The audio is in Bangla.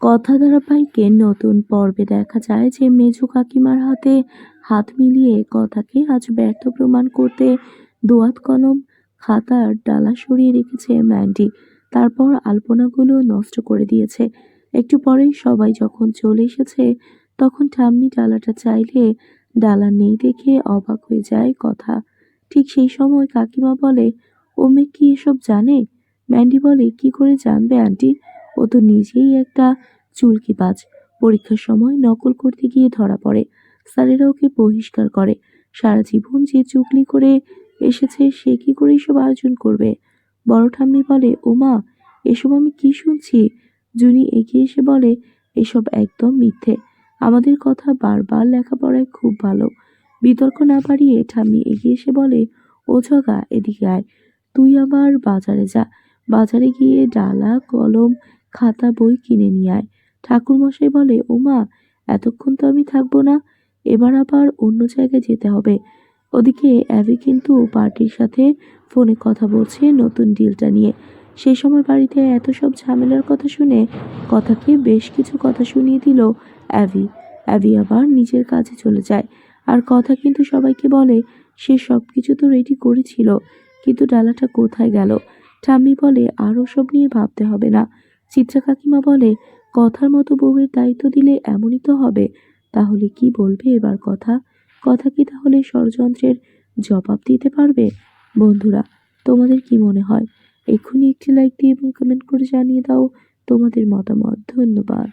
কথা ধারাবাহিকে নতুন পর্বে দেখা যায় যে মেজু কাকিমার হাতে হাত মিলিয়ে কথাকে আজ ব্যর্থ প্রমাণ করতে দোয়াত কলম, খাতার ডালা সরিয়ে রেখেছে ম্যান্ডি। তারপর আলপনাগুলো নষ্ট করে দিয়েছে। একটু পরেই সবাই যখন চলে এসেছে, তখন ঠাম্মি ডালাটা চাইলে ডালা নেই দেখে অবাক হয়ে যায় কথা। ঠিক সেই সময় কাকিমা বলে ও মেয়ে কি এসব জানে? ম্যান্ডি বলে, কি করে জানবে, আন্টি? ও তো নিজেই একটা চুলকিবাজ। পরীক্ষার সময় নকল করতে গিয়ে ধরা পড়ে। স্যারেরা ওকে বহিষ্কার করে। সারা জীবন যে চুগলি করে এসেছে, সে কি করে এসব আয়োজন করবে? বড় ঠাম্মি বলে, ওমা, এসব আমি কি শুনছি? জুনি এগিয়ে এসে বলে, এসব একদম মিথ্যে। আমাদের কথা বারবার লেখাপড়ায় খুব ভালো। বিতর্ক না বাড়িয়ে ঠাম্মি এগিয়ে এসে বলে, ও জগা এদিকে আয়। তুই আবার বাজারে যা। বাজারে গিয়ে ডালা, কলম খাতা বই কিনে নিয়ে আয়। ঠাকুরমশাই বলে, ওমা, এতক্ষণ তো আমি থাকব না, এবার আবার অন্য জায়গায় যেতে হবে। ওদিকে অ্যাভি কিন্তু পার্টির সাথে ফোনে কথা বলছে নতুন ডিলটা নিয়ে। সেই সময় বাড়িতে এত সব ঝামেলার কথা শুনে কথাকে বেশ কিছু কথা শুনিয়ে দিল অ্যাভি। অ্যাভি আবার নিজের কাজে চলে যায়। আর কথা কিন্তু সবাইকে বলে, সে সব কিছু তো রেডি করেছিল, কিন্তু ডালাটা কোথায় গেল? ঠাম্মি বলে, আর ওসব নিয়ে ভাবতে হবে না। চিত্রা কাকিমা বলে, কথার মতো বউয়ের দায়িত্ব দিলে এমনই তো হবে। তাহলে কি বলবে এবার কথা? কথা কি তাহলে ষড়যন্ত্রের জবাব দিতে পারবে? বন্ধুরা, তোমাদের কি মনে হয়? এক্ষুনি একটি লাইক দিয়ে এবং কমেন্ট করে জানিয়ে দাও। তোমাদের মতামত ধন্যবাদ।